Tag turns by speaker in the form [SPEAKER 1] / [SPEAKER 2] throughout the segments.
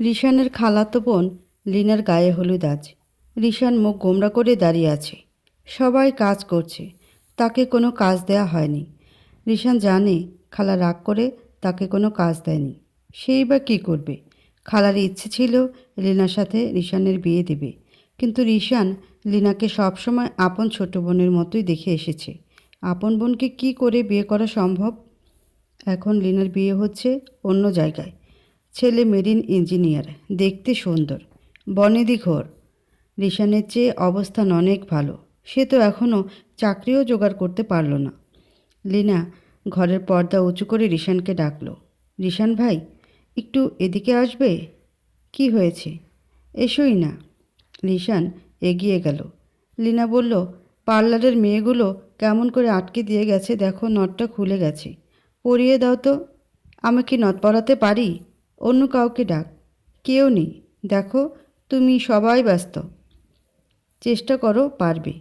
[SPEAKER 1] রিশানের খালাতো বোন লিনার গায়ে হলুদ আজ। রিশান মুখ গোমরা করে দাঁড়িয়ে আছে। সবাই কাজ করছে। তাকে কোনো কাজ দেয়া হয়নি। রিশান জানে খালা রাগ করে তাকে কোনো কাজ দেয়নি। সেই বা কী করবে? খালার ইচ্ছে ছিল লিনার সাথে রিশানের বিয়ে দেবে। কিন্তু রিশান লিনাকে সবসময় আপন ছোট বোনের মতোই দেখে এসেছে। আপন বোনকে কি করে বিয়ে করা সম্ভব? এখন লিনার বিয়ে হচ্ছে অন্য জায়গায়। ছেলে মেরিন ইঞ্জিনিয়ার, দেখতে সুন্দর। বনেদি ঘোর, রিশানের চেয়ে অবস্থান অনেক ভালো। সে তো এখনও চাকরিও জোগাড় করতে পারল না। লিনা ঘরের পর্দা উঁচু করে রিশানকে ডাকলো, রিশান ভাই, একটু এদিকে আসবে? কি হয়েছে? এসোই না। রিশান এগিয়ে গেল। লিনা বলল, পার্লারের মেয়েগুলো কেমন করে আটকে দিয়ে গেছে দেখো, নটটা খুলে গেছে। পরিয়ে দাও তো। আমি কি নথ পরাতে পারি? অন্য কাউকে ডাক। কেউ নেই। দেখো, তুমি সবাই ব্যস্ত। চেষ্টা করো পারবে।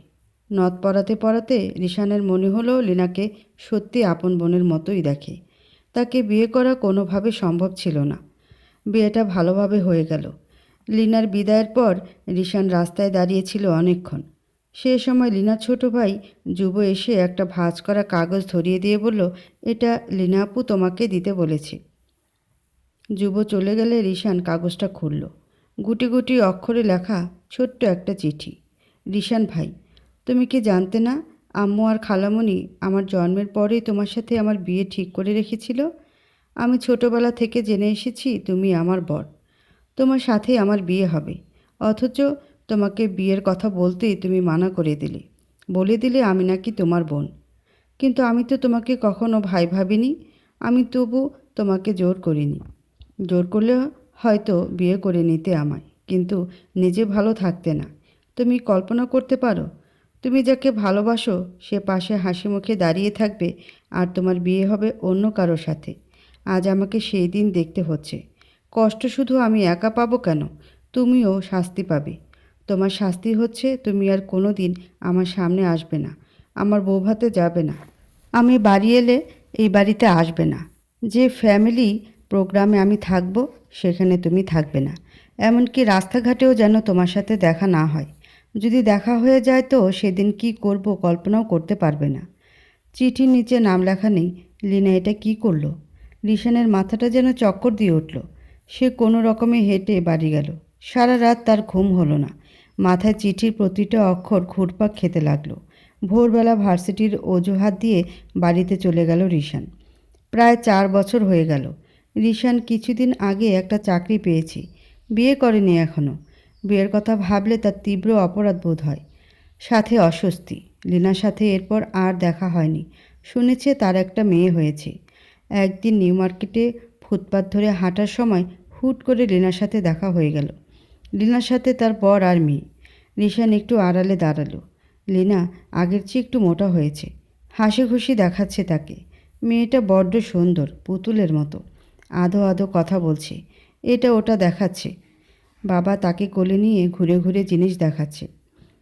[SPEAKER 1] নথ পরাতে পরাতে রিশানের মনে হলো লিনাকে সত্যি আপন বোনের মতোই দেখে। তাকে বিয়ে করা কোনোভাবে সম্ভব ছিল না। বিয়েটা ভালোভাবে হয়ে গেল। লিনার বিদায়ের পর রিশান রাস্তায় দাঁড়িয়েছিল অনেকক্ষণ। সে সময় লিনার ছোট ভাই যুব এসে একটা ভাঁজ করা কাগজ ধরিয়ে দিয়ে বলল, এটা লিনা আপু তোমাকে দিতে বলেছে। যুব চলে গেলে রিশান কাগজটা খুলল। গুটি গুটি অক্ষরে লেখা ছোট্ট একটা চিঠি। রিশান, ভাই, তুমি কি জানতে না আম্মু আর খালামণি আমার জন্মের পরেই তোমার সাথে আমার বিয়ে ঠিক করে রেখেছিল? আমি ছোটবেলা থেকে জেনে এসেছি তুমি আমার বর। তোমার সাথে আমার বিয়ে হবে। অথচ তোমাকে বিয়ের কথা বলতেই তুমি মানা করে দিলে। বলে দিলে আমি নাকি তোমার বোন। কিন্তু আমি তো তোমাকে কখনো ভাই ভাবিনি। আমি তবু তোমাকে জোর করিনি। জোর করলে হয়তো বিয়ে করে নিতে আমায়। কিন্তু নিজে ভালো থাকতে না। তুমি কল্পনা করতে পারো, তুমি যাকে ভালোবাসো, সে পাশে হাসি মুখে দাঁড়িয়ে থাকবে আর তোমার বিয়ে হবে অন্য কারোর সাথে। আজ আমাকে সেই দিন দেখতে হচ্ছে। কষ্ট শুধু আমি একা পাবো কেন? তুমিও শাস্তি পাবে। তোমার শাস্তি হচ্ছে তুমি আর কোনো দিন আমার সামনে আসবে না। আমার বৌভাতে যাবে না। আমি বাড়ি এলে এই বাড়িতে আসবে না। যে ফ্যামিলি প্রোগ্রামে আমি থাকব, সেখানে তুমি থাকবে না। এমনকি রাস্তাঘাটেও যেন তোমার সাথে দেখা না হয়। যদি দেখা হয়ে যায় তো সেদিন কি করব কল্পনাও করতে পারবে না। চিঠির নিচে নাম লেখা নেই। লিনা এটা কি করল? রিশানের মাথাটা যেন চক্কর দিয়ে উঠল। সে কোনো রকমে হেঁটে বাড়ি গেল। সারা রাত তার ঘুম হলো না। মাথায় চিঠির প্রতিটা অক্ষর ঘুরপাক খেতে লাগল। ভোরবেলা ভার্সিটির অজুহাত দিয়ে বাড়িতে চলে গেল রিশান। প্রায় চার বছর হয়ে গেল। রিশান কিছুদিন আগে একটা চাকরি পেয়েছে। বিয়ে করেনি এখনও বিয়ের কথা ভাবলে তার তীব্র অপরাধ বোধ হয়। সাথে অস্বস্তি। লিনার সাথে এরপর আর দেখা হয়নি। শুনেছে তার একটা মেয়ে হয়েছে। একদিন নিউ মার্কেটে ফুটপাত ধরে হাঁটার সময় হুট করে লিনার সাথে দেখা হয়ে গেল। লিনার সাথে তার বর আর মেয়ে। রিশান একটু আড়ালে দাঁড়াল। লিনা আগের চেয়ে একটু মোটা হয়েছে। হাসি খুশি দেখাচ্ছে তাকে। মেয়েটা বড্ড সুন্দর, পুতুলের মতো। আধো আধো কথা বলছে। এটা ওটা দেখাচ্ছে। বাবা তাকে কোলে নিয়ে ঘুরে ঘুরে জিনিস দেখাচ্ছে।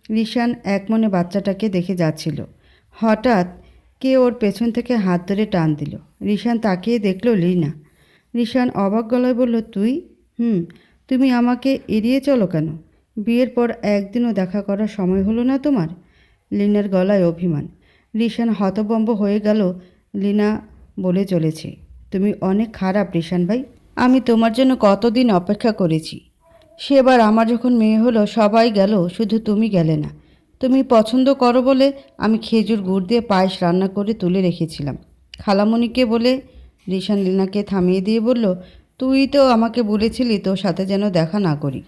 [SPEAKER 1] রিশান এক মনে বাচ্চাটাকে দেখে যাচ্ছিল। হঠাৎ কে ওর পেছন থেকে হাত ধরে টান দিল। রিশান তাকিয়ে দেখল লিনা। রিশান অবাক গলায় বলল, তুই? হুম, তুমি আমাকে এড়িয়ে চলো কেন? বিয়ের পর একদিনও দেখা করার সময় হলো না তোমার? লিনার গলায় অভিমান। রিশান হতবম্ব হয়ে গেল। লিনা বলে চলেছে। তুমি অনেক খারাপ, রিশান ভাই। আমি তোমার জন্য কতদিন অপেক্ষা করেছি। সেবার আমার যখন মেয়ে হলো, সবাই গেল, শুধু তুমি গেলে না। তুমি পছন্দ করো বলে আমি খেজুর গুড় দিয়ে পায়েস রান্না করে তুলে রেখেছিলাম। খালামণিকে বলে, রিশান লিনাকে থামিয়ে দিয়ে বলল, তুই তো আমাকে বলেছিলি তোর সাথে যেন দেখা না করি।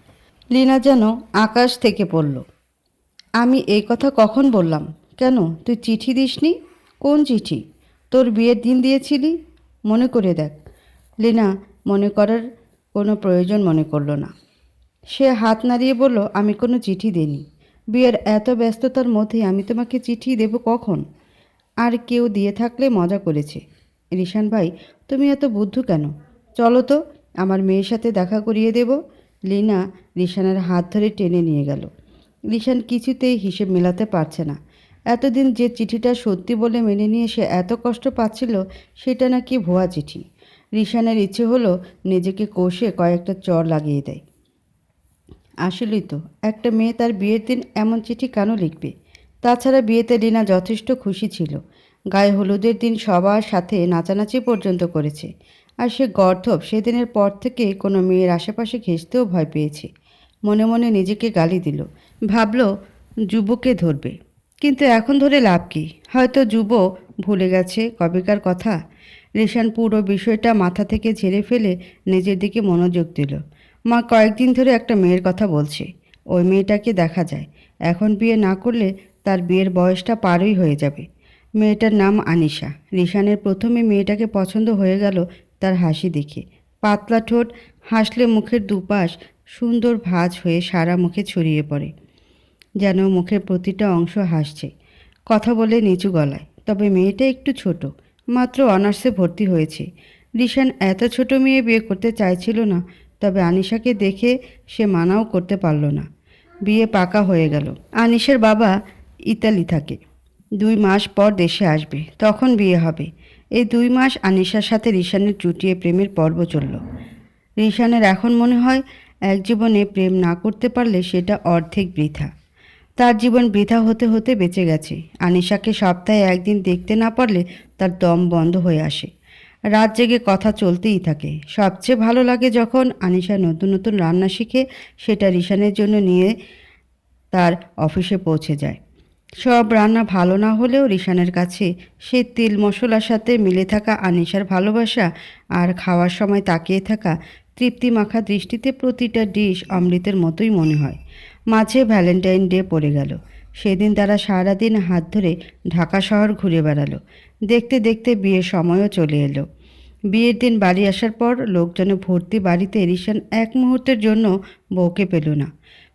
[SPEAKER 1] লিনা যেন আকাশ থেকে পড়ল। আমি এই কথা কখন বললাম? কেন? তুই চিঠি দিসনি? কোন চিঠি? তোর বিয়ের দিন দিয়েছিলি? মনে করে দেখ। লিনা মনে করার কোনো প্রয়োজন মনে করল না। সে হাত নাড়িয়ে বলল, আমি কোনো চিঠি দিইনি। বিয়ের এত ব্যস্ততার মধ্যে আমি তোমাকে চিঠি দেব কখন? আর কেউ দিয়ে থাকলে মজা করেছে। রিশান ভাই, তুমি এত বুদ্ধু কেন? চলো তো, আমার মেয়ের সাথে দেখা করিয়ে দেব। লিনা রিশানের হাত ধরে টেনে নিয়ে গেল। রিশান কিছুতেই হিসেব মেলাতে পারছে না। এতদিন যে চিঠিটা সত্যি বলে মেনে নিয়ে সে এত কষ্ট পাচ্ছিল, সেটা নাকি ভুয়া চিঠি। রিশানের ইচ্ছে হলো নিজেকে কষে কয়েকটা চর লাগিয়ে দেয়। আসলেই তো, একটা মেয়ে তার বিয়ের দিন এমন চিঠি কেন লিখবে? তাছাড়া বিয়েতে রিনা যথেষ্ট খুশি ছিল। গায়ে হলুদের দিন সবার সাথে নাচানাচি পর্যন্ত করেছে। আর সে গর্ধব সেদিনের পর থেকে কোনো মেয়ের আশেপাশে ঘেঁচতেও ভয় পেয়েছে। মনে মনে নিজেকে গালি দিল। ভাবল, যুবকে ধরবে। কিন্তু এখন ধরে লাভ কি? হয়তো যুব ভুলে গেছে কবেকার কথা। রেশান পুরো বিষয়টা মাথা থেকে ঝেড়ে ফেলে নিজের দিকে মনোযোগ দিল। মা কয়েকদিন ধরে একটা মেয়ের কথা বলছে। ওই মেয়েটাকে দেখা যায়। এখন বিয়ে না করলে তার বিয়ের বয়সটা পারই হয়ে যাবে। মেয়েটার নাম আনিশা। রিশানের প্রথমে মেয়েটাকে পছন্দ হয়ে গেল তার হাসি দেখে। পাতলা ঠোঁট, হাসলে মুখের দুপাশ, সুন্দর ভাঁজ হয়ে সারা মুখে ছড়িয়ে পড়ে। যেন মুখের প্রতিটা অংশ হাসছে। কথা বলে নিচু গলায়, তবে মেয়েটা একটু ছোট, মাত্র অনার্সে ভর্তি হয়েছে। রিশান এত ছোট মেয়ে বিয়ে করতে চাইছিল না, তবে আনিশাকে দেখে সে মানাও করতে পারল না। বিয়ে পাকা হয়ে গেল। আনিশের বাবা ইতালি থাকে। দুই মাস পর দেশে আসবে, তখন বিয়ে হবে। এই দুই মাস আনিশার সাথে রিশানের চুটিয়ে প্রেমের পর্ব চলল। রিশানের এখন মনে হয়, এক জীবনে প্রেম না করতে পারলে সেটা অর্ধেক বৃথা। তার জীবন বৃথা হতে হতে বেঁচে গেছে। আনিশাকে সপ্তাহে একদিন দেখতে না পারলে তার দম বন্ধ হয়ে আসে। রাত জেগে কথা চলতেই থাকে। সবচেয়ে ভালো লাগে যখন আনিশা নতুন নতুন রান্না শিখে, সেটা রিশানের জন্য নিয়ে তার অফিসে পৌঁছে যায়। সব রান্না ভালো না হলেও রিশানের কাছে সেই তেল মশলার সাথে মিলে থাকা আনিশার ভালোবাসা আর খাওয়ার সময় তাকিয়ে থাকা তৃপ্তি মাখা দৃষ্টিতে প্রতিটা ডিশ অমৃতের মতোই মনে হয়। মাঝে ভ্যালেন্টাইন ডে পড়ে গেল। সেদিন তারা সারাদিন হাত ধরে ঢাকা শহর ঘুরে বেড়ালো। দেখতে দেখতে বিয়ের সময়ও চলে এলো। বিয়ের দিন বাড়ি আসার পর লোকজনে ভর্তি বাড়িতে রিশান এক মুহূর্তের জন্য বউকে পেল না।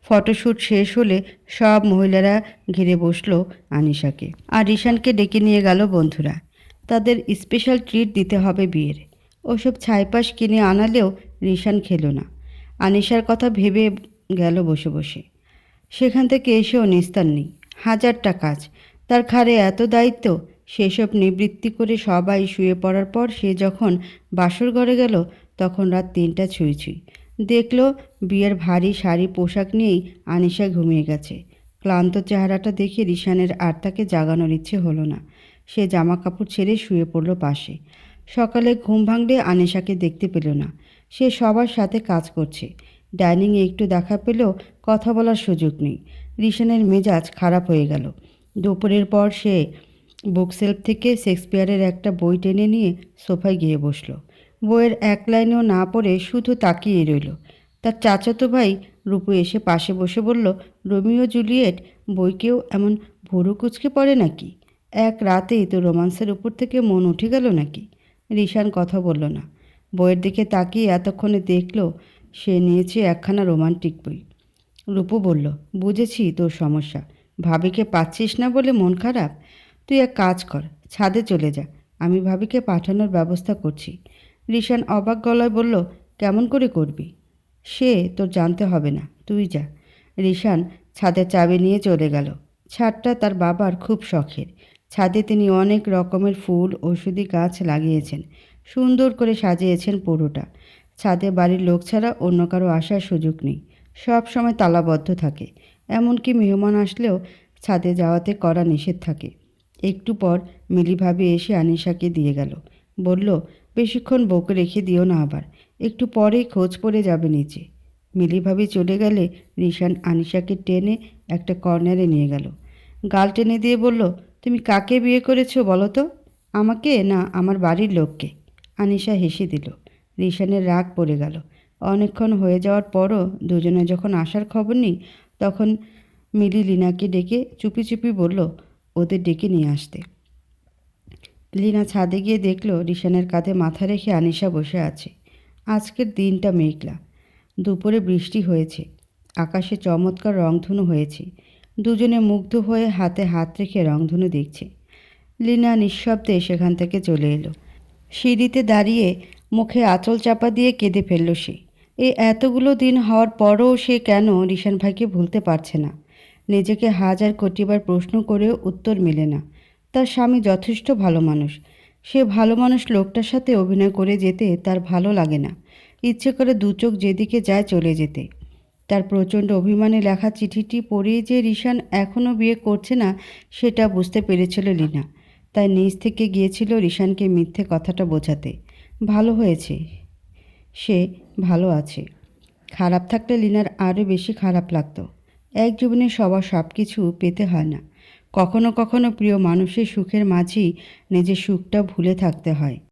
[SPEAKER 1] ফটোশ্যুট শেষ হলে সব মহিলারা ঘিরে বসল আনিশাকে। আর রিশানকে ডেকে নিয়ে গেল বন্ধুরা। তাদের স্পেশাল ট্রিট দিতে হবে বিয়ের। ওসব ছাইপাশ কিনে আনালেও রিশান খেলো না। আনিশার কথা ভেবে গেল বসে বসে। সেখান থেকে এসেও নিস্তার নেই। হাজারটা কাজ। তার ঘাড়ে এত দায়িত্ব, সেসব নিবৃত্তি করে সবাই শুয়ে পড়ার পর সে যখন বাসর ঘরে গেল, তখন রাত তিনটা ছুঁই ছুঁই। দেখল বিয়ের ভারী শাড়ি পোশাক নিয়েই আনিশা ঘুমিয়ে গেছে। ক্লান্ত চেহারাটা দেখে রিশানের আর তাকে জাগানোর ইচ্ছে হলো না। সে জামা কাপড় ছেড়ে শুয়ে পড়ল পাশে। সকালে ঘুম ভাঙলে আনিশাকে দেখতে পেল না। সে সবার সাথে কাজ করছে। ডাইনিংয়ে একটু দেখা পেলেও কথা বলার সুযোগ নেই। রিশানের মেজাজ খারাপ হয়ে গেল। দুপুরের পর সে বুকসেলফ থেকে শেক্সপিয়ারের একটা বই টেনে নিয়ে সোফায় গিয়ে বসল। বইয়ের এক লাইনেও না পড়ে শুধু তাকিয়ে রইল। তার চাচাতো ভাই রূপু এসে পাশে বসে বলল, রোমিও জুলিয়েট, বইকেও এমন ভুরু কুচকে পড়ে নাকি? এক রাতেই তো রোমান্সের উপর থেকে মন উঠে গেল নাকি? রিশান কথা বলল না। বইয়ের দিকে তাকিয়ে এতক্ষণে দেখল সে নিয়েছে একখানা রোমান্টিক বই। রূপু বলল, বুঝেছি তোর সমস্যা। ভাবিকে পাচ্ছিস না বলে মন খারাপ? তুই এক কাজ কর, ছাদে চলে যা। আমি ভাবিকে পাঠানোর ব্যবস্থা করছি। রিশান অবাক গলায় বলল, কেমন করে করবি? সে তোর জানতে হবে না, তুই যা। রিশান ছাদের চাবি নিয়ে চলে গেল। ছাদটা তার বাবার খুব শখের। ছাদে তিনি অনেক রকমের ফুল, ওষুধি গাছ লাগিয়েছেন। সুন্দর করে সাজিয়েছেন পুরোটা। ছাদে বাড়ির লোক ছাড়া অন্য কারও আসার সুযোগ নেই। সব সময় তালাবদ্ধ থাকে। এমনকি মেহমান আসলেও ছাদে যাওয়াতে করা নিষেধ থাকে। একটু পর মিলি ভাবি এসে আনিশাকে দিয়ে গেল। বলল, বেশিক্ষণ বউকে রেখে দিও না আবার। একটু পরেই খোঁজ পড়ে যাবে নিচে। মিলি ভাবি চলে গেলে রিশান আনিশাকে টেনে একটা কর্নারে নিয়ে গেল। গাল টেনে দিয়ে বলল, তুমি কাকে বিয়ে করেছ বলো তো? আমাকে না আমার বাড়ির লোককে? আনিশা হেসে দিল। রিশানের রাগ পড়ে গেল। অনেকক্ষণ হয়ে যাওয়ার পরও দুজনে যখন আসার খবর নেই, তখন মিলি লিনাকে ডেকে চুপি চুপি বলল, ওদের ডেকে নিয়ে আসতে। লিনা ছাদে গিয়ে দেখল রিশানের কাঁধে মাথা রেখে আনিশা বসে আছে। আজকের দিনটা মেঘলা। দুপুরে বৃষ্টি হয়েছে। আকাশে চমৎকার রংধনু হয়েছে। দুজনে মুগ্ধ হয়ে হাতে হাত রেখে রংধনু দেখছে। লিনা নিঃশব্দে সেখান থেকে চলে এলো। সিঁড়িতে দাঁড়িয়ে মুখে আঁচল চাপা দিয়ে কেঁদে ফেলল সে। এই এতগুলো দিন হওয়ার পরও সে কেন রিশান ভাইকে ভুলতে পারছে না? নিজেকে হাজার কোটিবার প্রশ্ন করেও উত্তর মেলে না। তার স্বামী যথেষ্ট ভালো মানুষ। সে ভালো মানুষ লোকটার সাথে অভিনয় করে যেতে তার ভালো লাগে না। ইচ্ছে করে দু চোখ যেদিকে যায় চলে যেতে। তার প্রচণ্ড অভিমানে লেখা চিঠিটি পড়েই যে রিশান এখনও বিয়ে করছে না, সেটা বুঝতে পেরেছিল লীনা। তাই নিজ থেকে গিয়েছিল রিশানকে মিথ্যে কথাটা বোঝাতে। ভালো হয়েছে। সে ভালো আছে। খারাপ থাকলে লিনার আরও বেশি খারাপ লাগতো। এক জীবনে সবার সব কিছু পেতে হয় না। কখনো কখনো প্রিয় মানুষের সুখের মাঝেই নিজের সুখটা ভুলে থাকতে হয়।